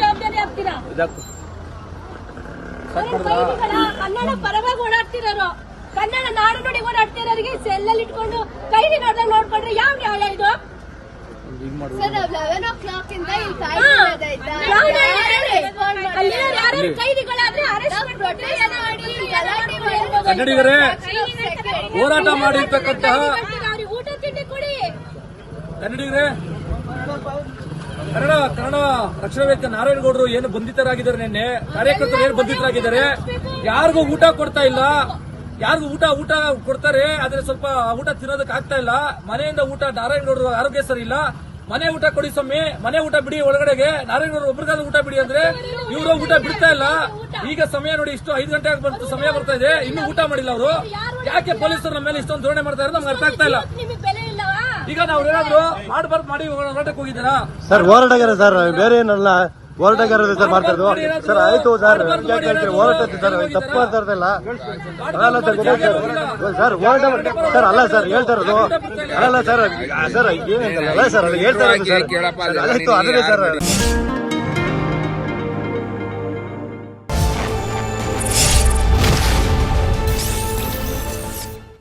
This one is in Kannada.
ಜವಾಬ್ದಾರಿ ಆಗ್ತೀರಾ? ಕನ್ನಡ ಪರವಾಗಿ ಓಡಾಡ್ತಿರೋರು. ಕನ್ನಡ ನಾಡು ನುಡಿ ಓಡಾಡ್ತಿರೋರಿಗೆ ಸೆಲ್ಲಲ್ಲಿ ಇಟ್ಕೊಂಡು ಕೈಲಿ ನೋಡ್ದಾಗ ನೋಡ್ಕೊಂಡ್ರೆ ಯಾವ ನ್ಯಾಯ ಇದು? ಅಲ್ಲಿರೋರು ಯಾರು ಕೈದಿಗಳಾದ್ರೆ ಅರೆಸ್ಟ್ ಮಾಡ್ಬಿಟ್ರೆ ಏನೋ ಮಾಡಿ ಗಲಾಟೆ ಮಾಡ್ಬೋದು. ಕನ್ನಡಿಗರೇ, ಹೋರಾಟ ಮಾಡಿರ್ತಕ್ಕಂತಹ ಕನ್ನಡಿಗರೇ, ಕನ್ನಡ ಕನ್ನಡ ರಕ್ಷಣಾ ವೇದಿಕೆ ನಾರಾಯಣಗೌಡರು ಏನು ಬಂಧಿತರಾಗಿದ್ದಾರೆ ನಿನ್ನೆ, ಕಾರ್ಯಕರ್ತರು ಏನು ಬಂಧಿತರಾಗಿದ್ದಾರೆ, ಯಾರಿಗೂ ಊಟ ಕೊಡ್ತಾ ಇಲ್ಲ, ಯಾರಿಗೂ ಊಟ ಊಟ ಕೊಡ್ತಾರೆ, ಆದ್ರೆ ಸ್ವಲ್ಪ ಊಟ ತಿನ್ನೋದಕ್ಕೆ ಆಗ್ತಾ ಇಲ್ಲ, ಮನೆಯಿಂದ ಊಟ ನಾರಾಯಣಗೌಡರು ಆರೋಗ್ಯ ಸರಿ ಇಲ್ಲ ಮನೆ ಊಟ ಕೊಡಿ ಸ್ವಾಮಿ, ಮನೆ ಊಟ ಬಿಡಿ, ಒಳಗಡೆಗೆ ನಾರಾಯಣ ಒಬ್ರಿಗಾದ್ರು ಊಟ ಬಿಡಿ ಅಂದ್ರೆ ಇವರು ಊಟ ಬಿಡ್ತಾ ಇಲ್ಲ. ಈಗ ಸಮಯ ನೋಡಿ ಇಷ್ಟು ಐದು ಗಂಟೆ ಬಂತು, ಸಮಯ ಬರ್ತಾ ಇದೆ, ಇನ್ನು ಊಟ ಮಾಡಿಲ್ಲ ಅವರು. ಯಾಕೆ ಪೊಲೀಸರು ನಮ್ಮ ಮೇಲೆ ಇಷ್ಟೊಂದು ಧೋರಣೆ ಮಾಡ್ತಾ ಇರೋದು ನಮ್ಗೆ ಅರ್ಥ ಆಗ್ತಾ ಇಲ್ಲ. ಈಗ ನಾವು ಏನಾದ್ರು ಮಾಡಬಾರ್ದು ಮಾಡಿ ಹೋರಾಟಕ್ಕೆ ಹೋಗಿದ್ದೀರಾ? ಸರ್, ಹೋರಾಟಗಾರ ಸರ್, ಬೇರೆ ಏನಲ್ಲ ಹೋರಾಟಗಾರ ಸರ್ ಮಾಡ್ತಾ ಇರೋದು. ಸರ್ ಆಯ್ತು ಸರ್. ಯಾಕೆ ಹೇಳ್ತೀರಿ? ಹೋರಾಟ ಸರ್. ತಪ್ಪು ಮಾಡ್ತಾ ಇರೋದಿಲ್ಲ. ಅಲ್ಲ ಸರ್ ಗೊತ್ತಾಯ್ತು. ಸರ್ ಹೋರಾಟ ಸರ್ ಅಲ್ಲ ಸರ್ ಹೇಳ್ತಾ ಇರೋದು. ಅಲ್ಲ ಸರ್ ಸರ್ ಏನಂತಲ್ಲ ಅಲ್ಲ ಸರ್ ಅದು ಹೇಳ್ತಾ ಇರೋದು ಸರ್. ಆಯ್ತು ಅದನ್ನೇ ಸರ್.